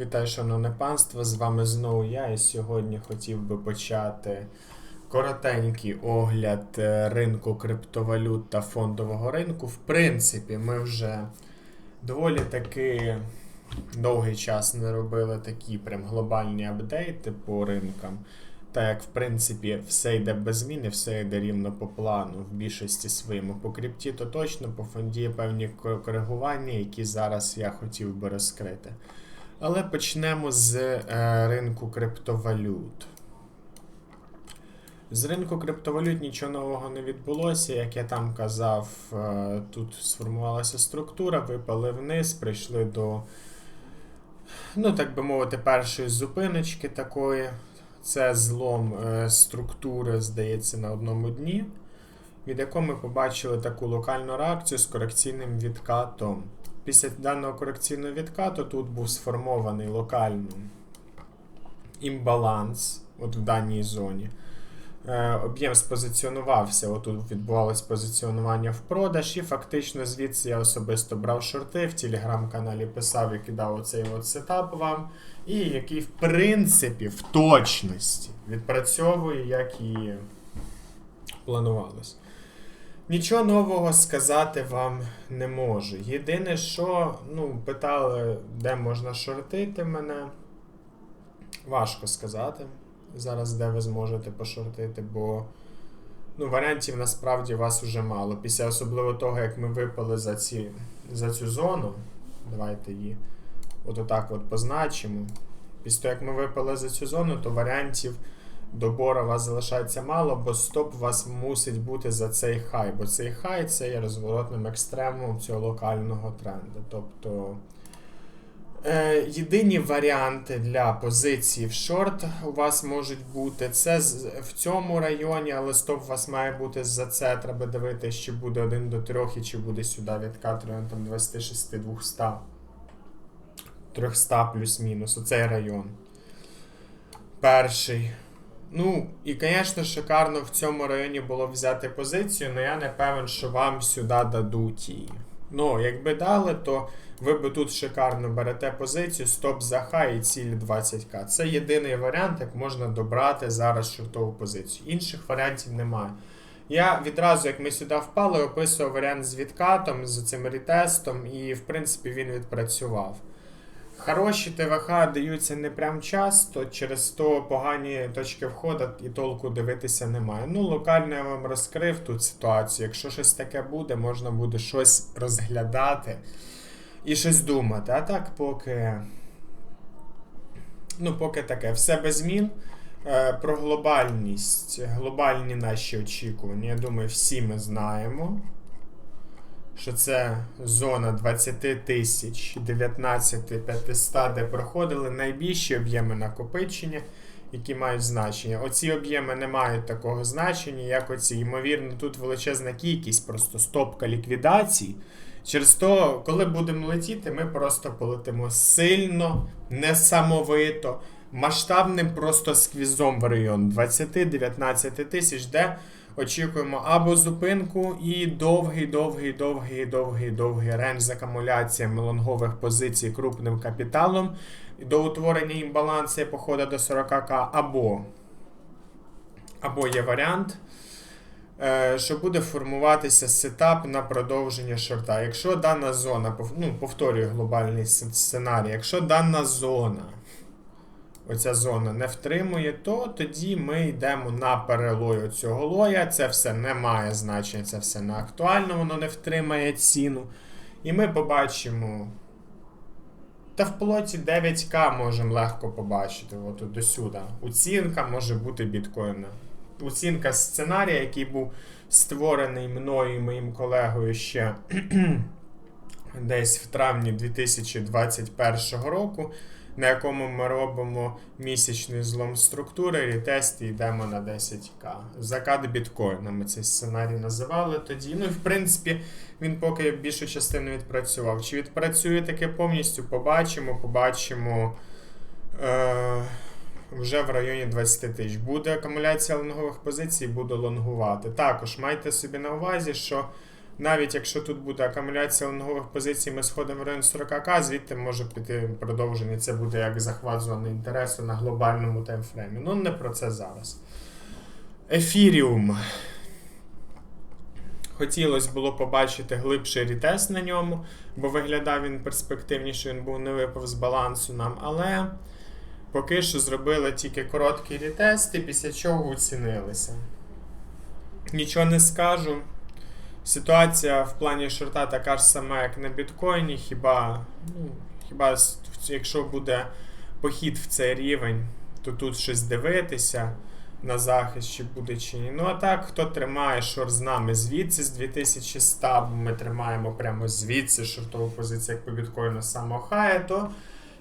Вітаю, шановне панство! З вами знову я. І сьогодні хотів би почати коротенький огляд е, ринку криптовалют та фондового ринку. В принципі, ми вже доволі таки довгий час не робили такі прям глобальні апдейти по ринкам. Так як, в принципі, все йде без змін і все йде рівно по плану в більшості своєму. По крипті то точно, по фонді є певні коригування, які зараз я хотів би розкрити. Але почнемо з е, ринку криптовалют. З ринку криптовалют нічого нового не відбулося. Як я там казав, е, тут сформувалася структура, випали вниз, прийшли до, ну так би мовити, першої зупиночки такої. Це злом е, структури, здається, на одному дні, від якого ми побачили таку локальну реакцію з корекційним відкатом. Після даного корекційного відкату тут був сформований локальний імбаланс от в даній зоні. Е, об'єм спозиціонувався, отут відбувалось позиціонування в продаж, і фактично звідси я особисто брав шорти, в телеграм-каналі писав і кидав оцей от сетап вам, і який, в принципі, в точності відпрацьовує, як і планувалось. Нічого нового сказати вам не можу. Єдине, що ну, питали, де можна шортити мене. Важко сказати зараз, де ви зможете пошортити, бо ну, варіантів насправді вас уже мало. Після особливо того, як ми випали за, ці, за цю зону. Давайте її от отак от позначимо. Після того, як ми випали за цю зону, то варіантів добору у вас залишається мало, бо стоп у вас мусить бути за цей хай. Бо цей хай це є розворотним екстремумом цього локального тренду. Тобто е, єдині варіанти для позиції в шорт у вас можуть бути це в цьому районі, але стоп у вас має бути за це. Треба дивитися, чи буде 1 до 3 і чи буде сюди відкат район там 26 200 300 плюс-мінус. Оцей район. Перший. Ну, і, звісно, шикарно в цьому районі було взяти позицію, але я не певен, що вам сюди дадуть її. Ну, якби дали, то ви би тут шикарно берете позицію, стоп за хай і ціль 20к. Це єдиний варіант, як можна добрати зараз шортову позицію. Інших варіантів немає. Я відразу, як ми сюди впали, описував варіант з відкатом, з цим ретестом, і в принципі він відпрацював. Хороші ТВХ даються не прям часто, через то погані точки входу і толку дивитися немає. Ну, локально я вам розкрив тут ситуацію. Якщо щось таке буде, можна буде щось розглядати і щось думати. А так, поки. Ну, поки таке, все без змін. Е, Про глобальність, глобальні наші очікування. Я думаю, всі ми знаємо що це зона 20 тисяч 19 500, де проходили найбільші об'єми накопичення, які мають значення. Оці об'єми не мають такого значення, як оці. Ймовірно, тут величезна кількість, просто стопка ліквідацій. Через то, коли будемо летіти, ми просто полетимо сильно, несамовито, масштабним просто сквізом в район 20-19 тисяч, де очікуємо або зупинку і довгий, довгий, довгий, довгий, довгий рендж з акумуляціями лонгових позицій крупним капіталом до утворення імбалансу походу до 40к, або, або є варіант. е, Що буде формуватися сетап на продовження шорта. Якщо дана зона, ну, повторюю глобальний сценарій, якщо дана зона оця зона не втримує, то тоді ми йдемо на перелой цього лоя. Це все не має значення, це все не актуально, воно не втримає ціну. І ми побачимо. Та в плоті 9К можемо легко побачити. От до сюди. Оцінка може бути біткоїна. Оцінка сценарія, який був створений мною і моїм колегою ще десь в травні 2021 року на якому ми робимо місячний злом структури, ретест і йдемо на 10к. Закат біткоїна ми цей сценарій називали тоді. Ну і в принципі він поки більшу частину відпрацював. Чи відпрацює таке повністю, побачимо, побачимо. Е- вже в районі 20 тисяч. Буде акумуляція лонгових позицій, буду лонгувати. Також майте собі на увазі, що Навіть якщо тут буде акумуляція лонгових позицій, ми сходимо в район 40к, звідти може піти продовження. Це буде як захват зони інтересу на глобальному таймфреймі. Ну, не про це зараз. Ефіріум. Хотілося було побачити глибший рітест на ньому, бо виглядав він перспективніше, він був не випав з балансу нам. Але поки що зробили тільки короткий рітест, і після чого оцінилися. Нічого не скажу. Ситуація в плані шорта така ж сама, як на біткоїні. Хіба, ну, хіба якщо буде похід в цей рівень, то тут щось дивитися на захист, чи буде чи ні. Ну а так, хто тримає шорт з нами звідси, з 2100, ми тримаємо прямо звідси шортову позицію, як по біткоїну самого хая, то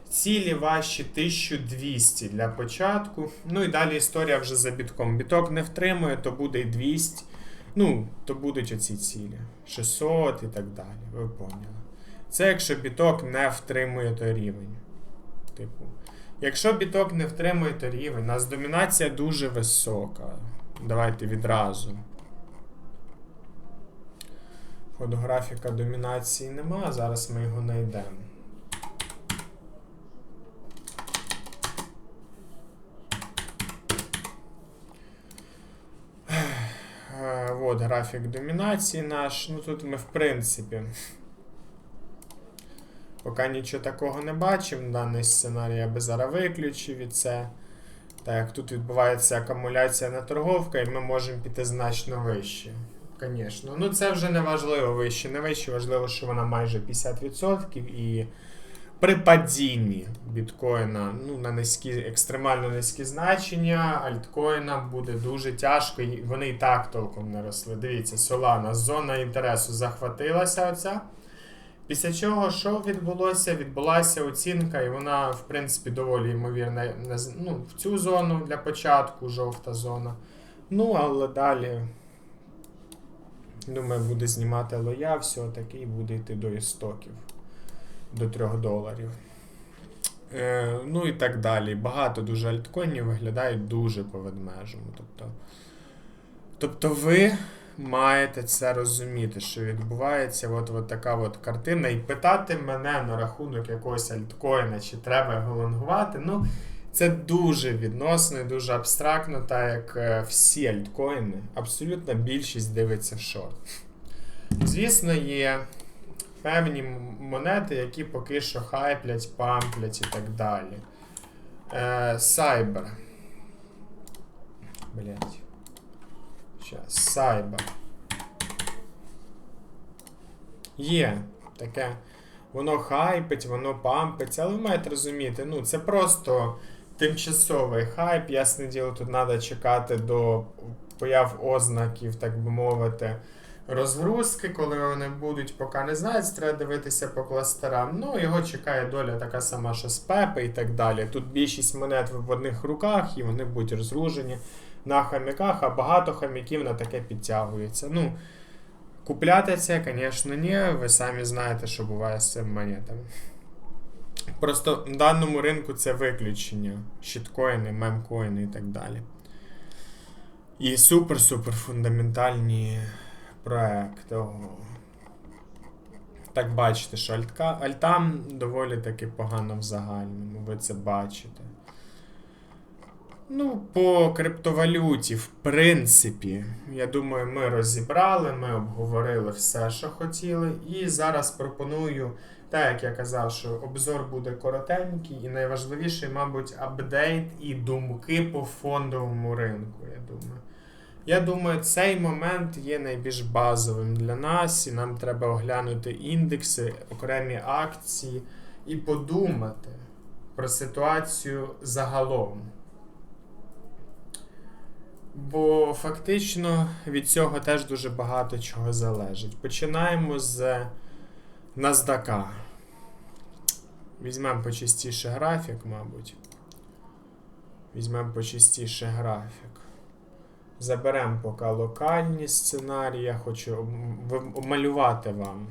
цілі ваші 1200 для початку. Ну і далі історія вже за бітком. Біток не втримує, то буде і 200. Ну, то будуть оці цілі. 600 і так далі. Ви поняли. Це якщо біток не втримує той рівень. Типу. Якщо біток не втримує той рівень, у нас домінація дуже висока. Давайте відразу. Фотографіка домінації нема, зараз ми його знайдемо. Вот графік домінації наш. Ну тут ми в принципі. Поки нічого такого не бачимо. Даний сценарій я би зараз виключив і це. Так тут відбувається акумуляція на торговка, і ми можемо піти значно вище. Звісно. Ну це вже не важливо вище, не вище, важливо, що вона майже 50%. І при падінні біткоїна ну, на низькі, екстремально низькі значення, альткоїна буде дуже тяжко, і вони і так толком не росли. Дивіться, Solana, зона інтересу захватилася оця. Після чого що відбулося? Відбулася оцінка, і вона, в принципі, доволі ймовірна ну, в цю зону для початку, жовта зона. Ну, але далі, думаю, буде знімати лоя, все-таки і буде йти до істоків до 3 доларів. Е, ну і так далі. Багато дуже альткоїнів виглядають дуже по-ведмежому. Тобто, тобто ви маєте це розуміти, що відбувається от, от така от картина, і питати мене на рахунок якогось альткоїна, чи треба його лонгувати, ну, це дуже відносно і дуже абстрактно, так як е, всі альткоїни, абсолютна більшість дивиться в шорт. Звісно, є певні монети, які поки що хайплять, памплять і так далі. Е, Cyber. Блять. Щас. Cyber. Є таке. Воно хайпить, воно пампить, але ви маєте розуміти, ну це просто тимчасовий хайп. Ясне діло, тут треба чекати до появ ознаків, так би мовити, розгрузки, коли вони будуть, поки не знають, треба дивитися по кластерам. Ну, його чекає доля така сама, що з Пепи і так далі. Тут більшість монет в одних руках, і вони будуть розгружені на хаміках, а багато хаміків на таке підтягується. Ну, купляти це, звісно, ні. Ви самі знаєте, що буває з цими монетами. Просто в даному ринку це виключення. Щиткоїни, мемкоїни і так далі. І супер-супер фундаментальні проекти. Ого. Так бачите, що альтка, альтам доволі таки погано в загальному, ви це бачите. Ну, по криптовалюті, в принципі, я думаю, ми розібрали, ми обговорили все, що хотіли. І зараз пропоную, так як я казав, що обзор буде коротенький, і найважливіший, мабуть, апдейт і думки по фондовому ринку, я думаю. Я думаю, цей момент є найбільш базовим для нас, і нам треба оглянути індекси, окремі акції і подумати про ситуацію загалом. Бо фактично від цього теж дуже багато чого залежить. Починаємо з NASDAQ. Візьмемо почистіше графік, мабуть. Візьмемо почистіше графік. Заберемо поки локальні сценарії. Я хочу обмалювати вам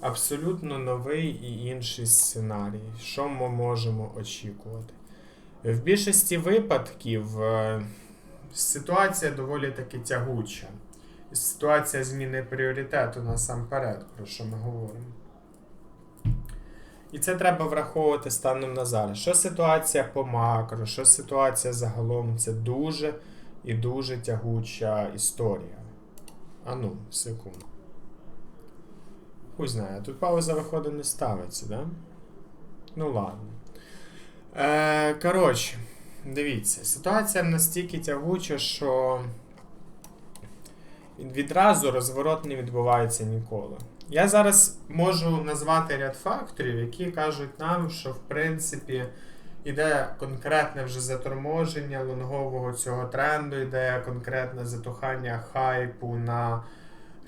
абсолютно новий і інший сценарій. Що ми можемо очікувати? В більшості випадків е, ситуація доволі таки тягуча. ситуація зміни пріоритету насамперед, про що ми говоримо. І це треба враховувати станом на зараз. Що ситуація по макро, що ситуація загалом, це дуже і дуже тягуча історія. А ну, секунду. Хуй знає, тут пауза виходу не ставиться, да? Ну ладно. Е, коротше, дивіться, ситуація настільки тягуча, що відразу розворот не відбувається ніколи. Я зараз можу назвати ряд факторів, які кажуть нам, що в принципі іде конкретне вже заторможення лонгового цього тренду, іде конкретне затухання хайпу на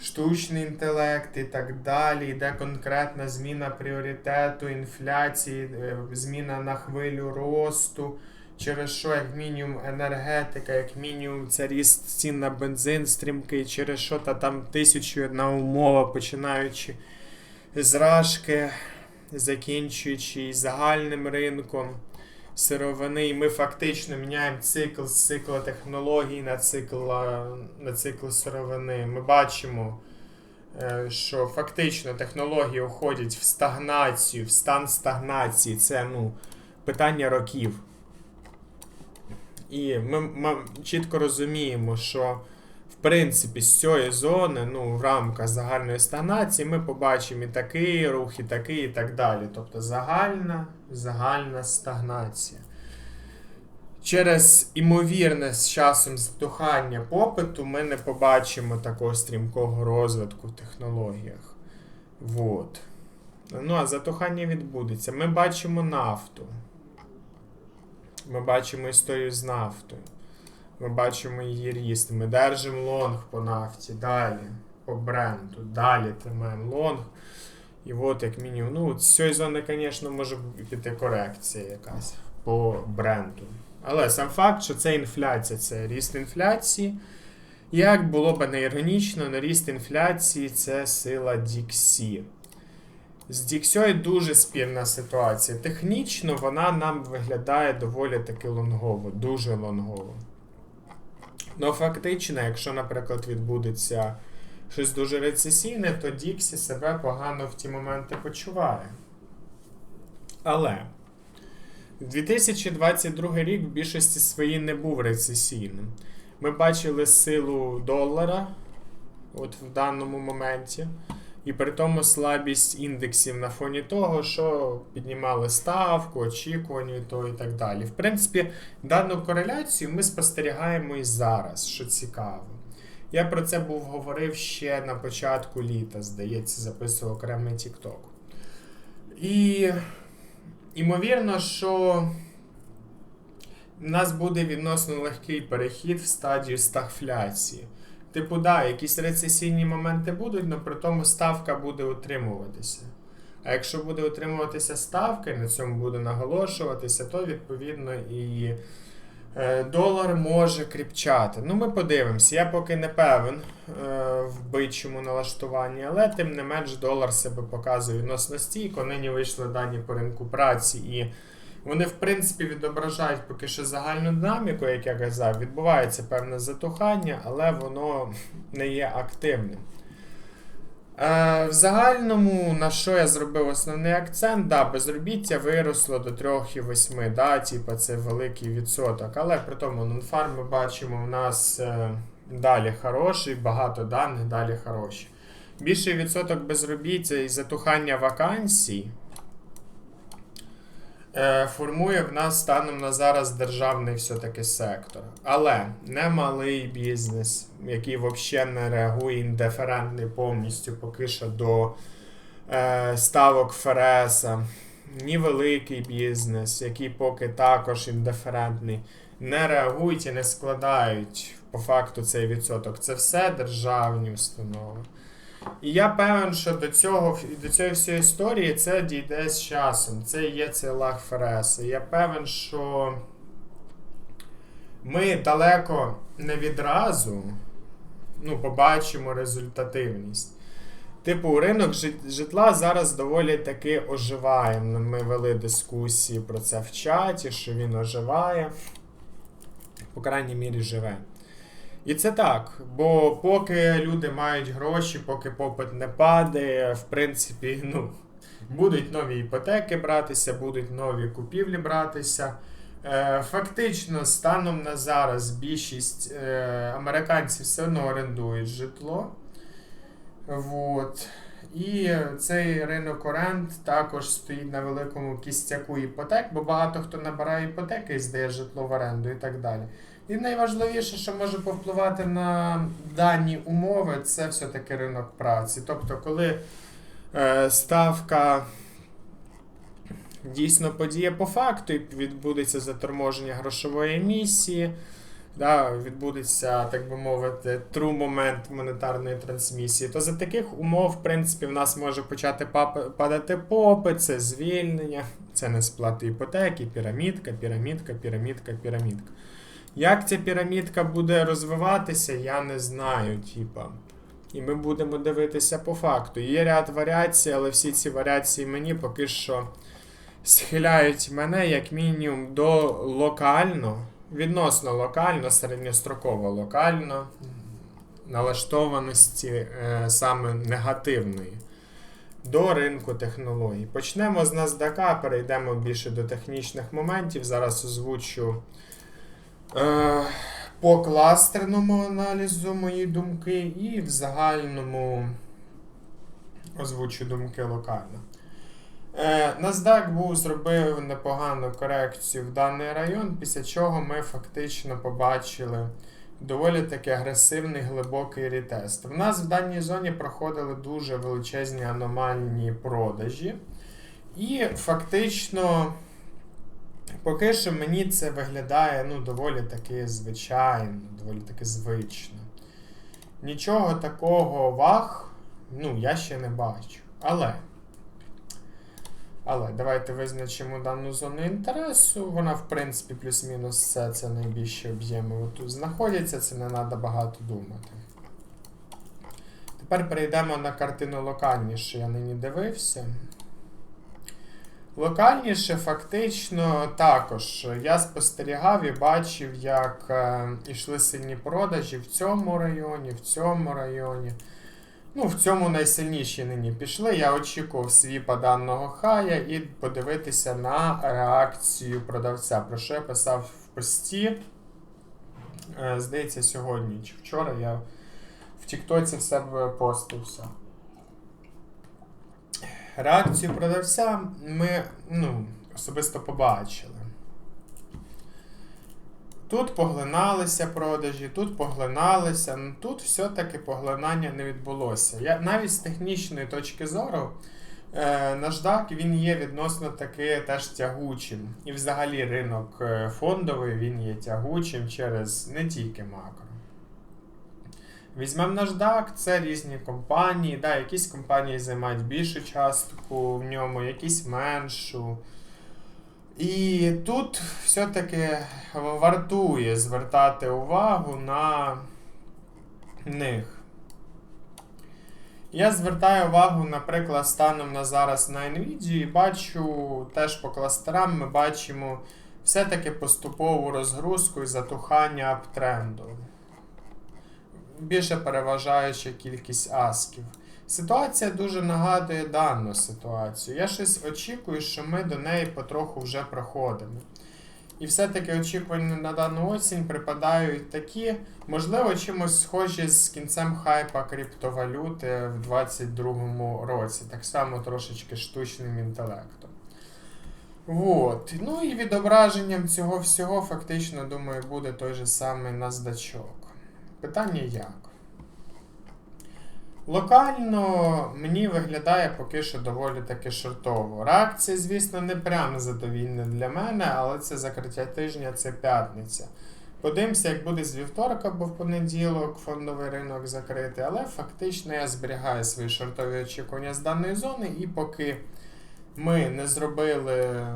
штучний інтелект і так далі. Йде конкретна зміна пріоритету, інфляції, е, зміна на хвилю росту. Через що, як мінімум, енергетика, як мінімум, це ріст цін на бензин стрімкий, через що та там тисячу одна умова, починаючи з рашки, закінчуючи загальним ринком сировини. І ми фактично міняємо цикл з цикла технологій на цикл, на цикл сировини. Ми бачимо, е, що фактично технології уходять в стагнацію, в стан стагнації. Це ну, питання років. І ми, ми чітко розуміємо, що в принципі з цієї зони, ну, в рамках загальної стагнації, ми побачимо і такий рух, і такий, і так далі. Тобто загальна, загальна стагнація. Через імовірне з часом затухання попиту ми не побачимо такого стрімкого розвитку в технологіях. Вот. Ну, а затухання відбудеться. Ми бачимо нафту. Ми бачимо історію з нафтою. Ми бачимо її ріст. Ми держимо лонг по нафті. Далі. По бренду. Далі тримаємо лонг. І от, як мінімум, ну, з цієї зони, звісно, може піти корекція якась по бренду. Але сам факт, що це інфляція, це ріст інфляції. Як було б не іронічно, на ріст інфляції це сила Діксі. З Діксьою дуже спільна ситуація. Технічно вона нам виглядає доволі таки лонгово, дуже лонгово. Ну, фактично, якщо, наприклад, відбудеться щось дуже рецесійне, то Діксі себе погано в ті моменти почуває. Але 2022 рік в більшості своїй не був рецесійним. Ми бачили силу долара от в даному моменті. І при тому слабість індексів на фоні того, що піднімали ставку, очікування то і так далі. В принципі, дану кореляцію ми спостерігаємо і зараз, що цікаво. Я про це був говорив ще на початку літа, здається, записував окремий TikTok. І ймовірно, що в нас буде відносно легкий перехід в стадію стагфляції. Типу, да, якісь рецесійні моменти будуть, але при тому ставка буде утримуватися. А якщо буде утримуватися ставка і на цьому буде наголошуватися, то відповідно і е, долар може кріпчати. Ну, ми подивимося. Я поки не певен е, в бичому налаштуванні, але тим не менш долар себе показує відносно стійко. Нині вийшли дані по ринку праці і. Вони, в принципі, відображають поки що загальну динаміку, як я казав, відбувається певне затухання, але воно не є активним. Е, В загальному, на що я зробив основний акцент, да, безробіття виросло до 3,8, да, типу це великий відсоток. Але при тому нонфарм ми бачимо, у нас е, далі хороший, багато даних далі хороші. Більший відсоток безробіття і затухання вакансій. Е, формує в нас станом на зараз державний все-таки сектор. Але не малий бізнес, який взагалі не реагує індиферентний повністю поки що до е, ставок ФРСа, ні великий бізнес, який поки також індиферентний, не реагують і не складають по факту цей відсоток. Це все державні установи. І я певен, що до цього до цієї всієї історії це дійде з часом. Це є цей лаг Фереса. Я певен, що ми далеко не відразу ну, побачимо результативність. Типу, ринок житла зараз доволі таки оживає. Ми вели дискусії про це в чаті, що він оживає. По крайній мірі, живе. І це так, бо поки люди мають гроші, поки попит не падає, в принципі, ну, будуть нові іпотеки братися, будуть нові купівлі братися. Е, Фактично, станом на зараз більшість е, американців все одно орендують житло. Вот. І цей ринок оренд також стоїть на великому кістяку іпотек, бо багато хто набирає іпотеки і здає житло в оренду і так далі. І найважливіше, що може повпливати на дані умови, це все-таки ринок праці. Тобто, коли е, ставка дійсно подіє по факту, і відбудеться заторможення грошової емісії, да, відбудеться, так би мовити, true момент монетарної трансмісії, то за таких умов, в принципі, в нас може почати падати попит, це звільнення, це не сплати іпотеки, пірамідка, пірамідка, пірамідка, пірамідка. Як ця пірамідка буде розвиватися, я не знаю, типа. І ми будемо дивитися по факту. Є ряд варіацій, але всі ці варіації мені поки що схиляють мене як мінімум до локально, відносно локально, середньостроково локально налаштованості е, саме негативної до ринку технологій. Почнемо з NASDAQ, перейдемо більше до технічних моментів. Зараз озвучу по кластерному аналізу мої думки і в загальному озвучу думки локально. Е, NASDAQ був зробив непогану корекцію в даний район, після чого ми фактично побачили доволі таки агресивний глибокий рітест. В нас в даній зоні проходили дуже величезні аномальні продажі. І фактично, поки що мені це виглядає ну, доволі таки звичайно, доволі таки звично. Нічого такого вах, ну, я ще не бачу. Але. Але давайте визначимо дану зону інтересу. Вона, в принципі, плюс-мінус все це найбільші об'єми тут знаходяться, це не треба багато думати. Тепер перейдемо на картину локальніше, я нині дивився. Локальніше, фактично, також я спостерігав і бачив, як е, йшли сильні продажі в цьому районі, в цьому районі. Ну, в цьому найсильніші нині пішли. Я очікував свіпа даного хая і подивитися на реакцію продавця. Про що я писав в пості. Е, Здається, сьогодні чи вчора я в Тіктоці в себе постився. Реакцію продавця ми ну, особисто побачили. Тут поглиналися продажі, тут поглиналися, ну тут все-таки поглинання не відбулося. Я, Навіть з технічної точки зору, е, NASDAQ він є відносно таки теж тягучим. І взагалі ринок е, фондовий він є тягучим через не тільки макро. Візьмемо NASDAQ, це різні компанії. Да, Якісь компанії займають більшу частку в ньому, якісь меншу. І тут все-таки вартує звертати увагу на них. Я звертаю увагу, наприклад, станом на зараз на Nvidia і бачу теж по кластерам ми бачимо все-таки поступову розгрузку і затухання аптренду. Більше переважаюча кількість асків. Ситуація дуже нагадує дану ситуацію. Я щось очікую, що ми до неї потроху вже проходимо. І все-таки очікування на дану осінь припадають такі, можливо, чимось схожі з кінцем хайпа криптовалюти в 2022 році, так само трошечки штучним інтелектом. Вот. Ну і відображенням цього всього, фактично, думаю, буде той же самий наздачок. Питання як? Локально мені виглядає поки що доволі таки шортово. Реакція, звісно, не прямо задовільна для мене, але це закриття тижня, це п'ятниця. Подивимося, як буде з вівторка або в понеділок фондовий ринок закритий, але фактично я зберігаю свої шортові очікування з даної зони, і поки ми не зробили.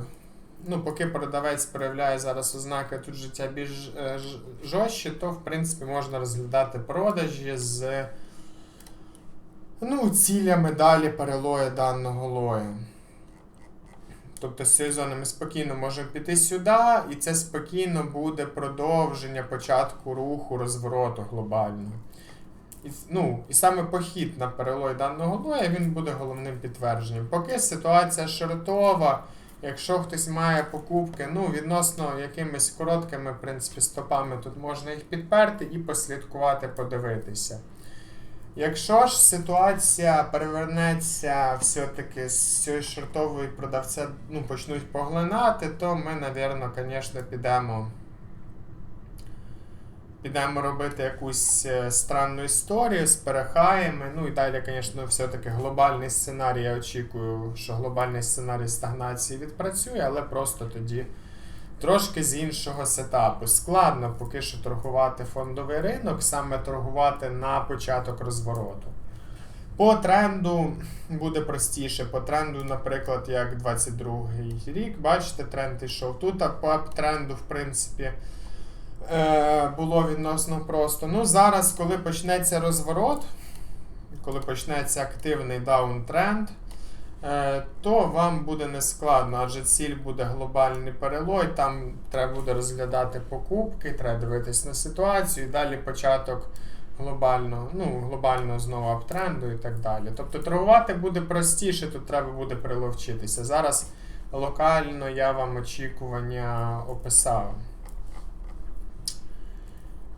Ну, поки продавець проявляє зараз ознаки тут життя більш е, жорстче, то в принципі можна розглядати продажі з ну, цілями далі перелою даного лою. Тобто з цієї зони ми спокійно можемо піти сюди, і це спокійно буде продовження початку руху розвороту глобального. І, ну, і саме похід на перелой даного лоя він буде головним підтвердженням. Поки ситуація шортова, якщо хтось має покупки, ну, відносно якимись короткими, в принципі, стопами, тут можна їх підперти і послідкувати, подивитися. Якщо ж ситуація перевернеться все-таки з цієї шортової продавця, ну, почнуть поглинати, то ми, напевно, звісно, підемо. Підемо робити якусь е, странну історію з перехаями. Ну і далі, звісно, все-таки глобальний сценарій. Я очікую, що глобальний сценарій стагнації відпрацює, але просто тоді трошки з іншого сетапу. Складно поки що торгувати фондовий ринок, саме торгувати на початок розвороту. По тренду буде простіше. По тренду, наприклад, як 22 рік, бачите, тренд йшов тут, а по тренду, в принципі. Е, було відносно просто. Ну, зараз, коли почнеться розворот, коли почнеться активний даунтренд, е, то вам буде нескладно, адже ціль буде глобальний перелой, там треба буде розглядати покупки, треба дивитись на ситуацію, і далі початок глобального, ну, глобального знову аптренду і так далі. Тобто торгувати буде простіше, тут треба буде приловчитися. Зараз локально я вам очікування описав.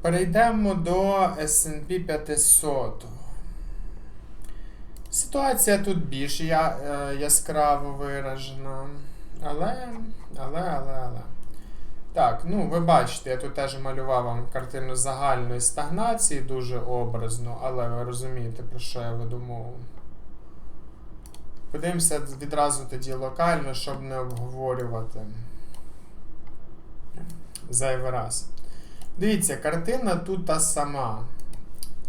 Перейдемо до SP 500. Ситуація тут більш я, е, яскраво виражена. Але, але, але, але. Так, ну ви бачите, я тут теж малював вам картину загальної стагнації, дуже образно, але ви розумієте, про що я веду мову. Подивимося відразу тоді локально, щоб не обговорювати зайвий раз. Дивіться, картина тут та сама.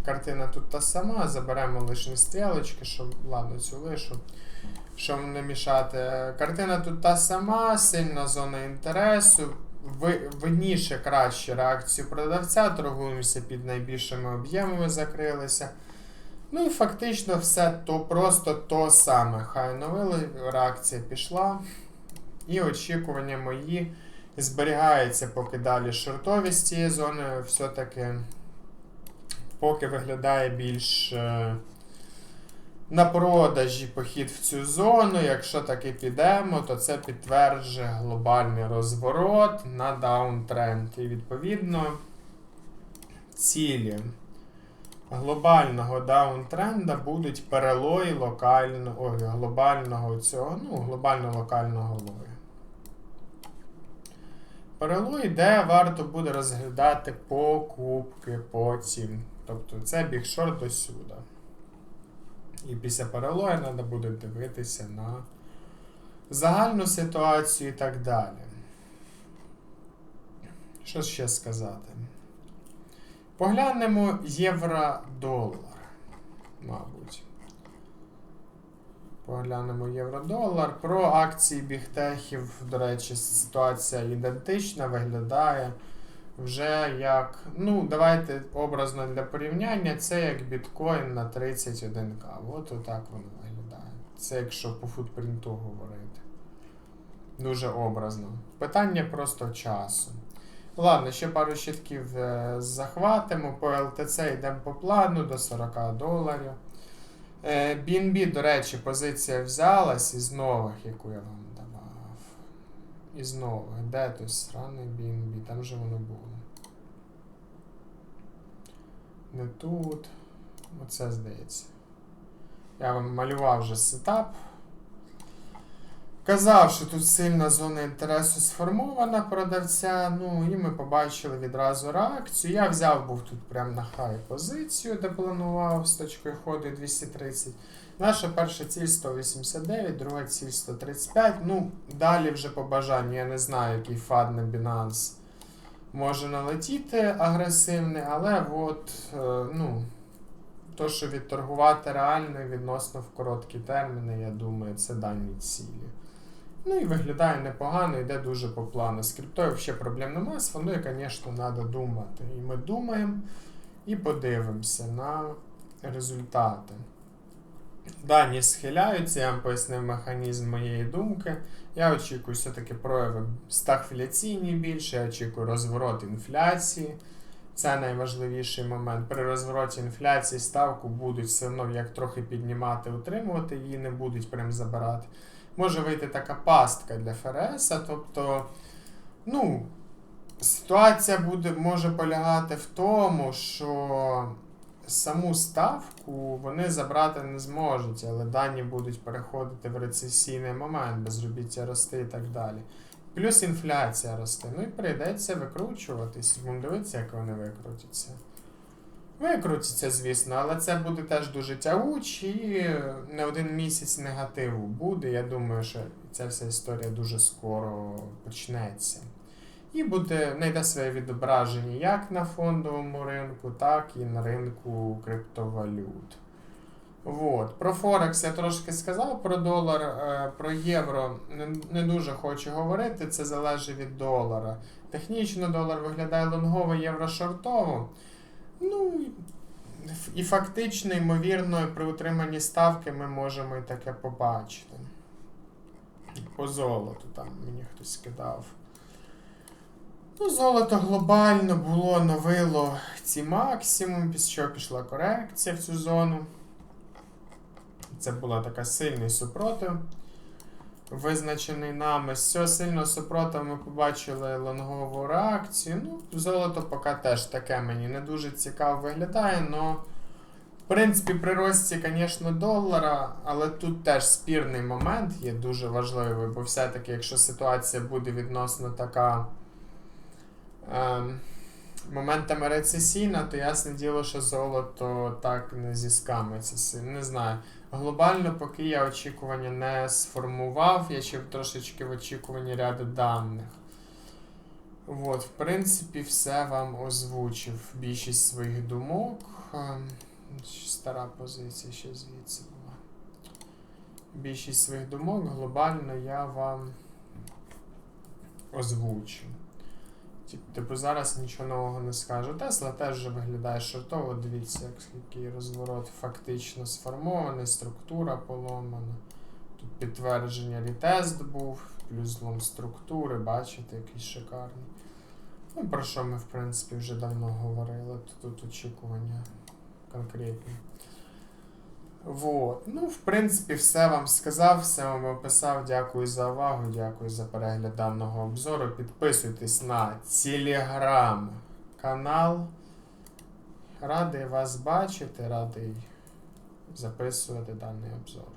Картина тут та сама. Заберемо лишні стрілочки, щоб, ладно, цю лишу, щоб не мішати. Картина тут та сама, сильна зона інтересу. Видніше краще реакцію продавця, торгуємося під найбільшими об'ємами, закрилися. Ну і фактично все то просто то саме. Хай новили, реакція пішла. І очікування мої зберігається поки далі шортовість цієї зони, все-таки поки виглядає більш е, на продажі похід в цю зону. Якщо таки підемо, то це підтверджує глобальний розворот на даунтренд. І відповідно цілі глобального даунтренда будуть перелої локального, ой, глобального цього, ну, глобально локального лою. Перелой, де варто буде розглядати покупки потім. Тобто це бігшорт до сюди. І після перелою треба буде дивитися на загальну ситуацію і так далі. Що ще сказати? Поглянемо євро-долар, мабуть. Поглянемо євро-долар. Про акції бігтехів, до речі, ситуація ідентична, виглядає вже як. Ну, давайте образно для порівняння, це як біткоін на 31к. От отак воно виглядає. Це якщо по футпринту говорити. Дуже образно. Питання просто часу. Ладно, ще пару щитків е, захватимо. По ЛТЦ йдемо по плану до 40 доларів. BNB, е, до речі, позиція взялась із нових, яку я вам давав. Із нових. Де той сраний BNB? Там же воно було. Не тут. Оце здається. Я вам малював вже сетап. Казав, що тут сильна зона інтересу сформована продавця. Ну і ми побачили відразу реакцію. Я взяв був тут прямо на хай позицію, де планував з точкою ходу 230. Наша перша ціль 189, друга ціль 135. Ну, далі вже по бажанню. Я не знаю, який фад на Binance може налетіти агресивний, але от, е, ну, то, що відторгувати реально відносно в короткі терміни, я думаю, це дані цілі. Ну і виглядає непогано, йде дуже по плану. З криптою взагалі проблем немає, з фондою, звісно, треба думати. І ми думаємо і подивимося на результати. Дані схиляються, я вам пояснив механізм моєї думки. Я очікую все-таки прояви стагфляційні більше, я очікую розворот інфляції. Це найважливіший момент. При розвороті інфляції ставку будуть все одно як трохи піднімати, утримувати, її не будуть прям забирати. Може вийти така пастка для ФРС, тобто, ну, ситуація буде, може полягати в тому, що саму ставку вони забрати не зможуть, але дані будуть переходити в рецесійний момент, безробіття рости і так далі. Плюс інфляція росте. Ну і прийдеться викручуватись. Будемо дивитися, як вони викрутяться. Викрутяться, звісно, але це буде теж дуже тягуч і не один місяць негативу буде. Я думаю, що ця вся історія дуже скоро почнеться. І буде знайде своє відображення як на фондовому ринку, так і на ринку криптовалют. Вот. Про Форекс я трошки сказав, про долар, е, про євро не дуже хочу говорити, це залежить від долара. Технічно долар виглядає лонгово, євро шортово. Ну і- фактично, ймовірно, при утриманні ставки ми можемо і таке побачити. По золоту там мені хтось скидав. Ну, золото глобально було, новило ці максимум, після чого пішла корекція в цю зону. Це була така сильний супротив, визначений нами. З цього сильного супротиву ми побачили лонгову реакцію. Ну, золото поки теж таке мені не дуже цікаво виглядає, але в принципі при рості, звісно, долара, але тут теж спірний момент є дуже важливий, бо все-таки, якщо ситуація буде відносно така. Ем, моментами рецесійна, то ясне діло, що золото так не зіскамиться. Не знаю. Глобально, поки я очікування не сформував, я ще трошечки в очікуванні ряду даних. От, в принципі, все вам озвучив. Більшість своїх думок. Ем, Стара позиція ще звідси була. Більшість своїх думок глобально я вам озвучу. Тип- Типу зараз нічого нового не скажу. Тесла теж виглядає шортово. Дивіться, як який розворот фактично сформований, структура поломана. Тут підтвердження рітест був, плюс злом структури, бачите, який шикарний. Ну, про що ми, в принципі, вже давно говорили. Тут, тут очікування конкретні. Вот. Ну, в принципі, все вам сказав, все вам описав. Дякую за увагу, дякую за перегляд даного обзору. Підписуйтесь на телеграм канал. Радий вас бачити, радий записувати даний обзор.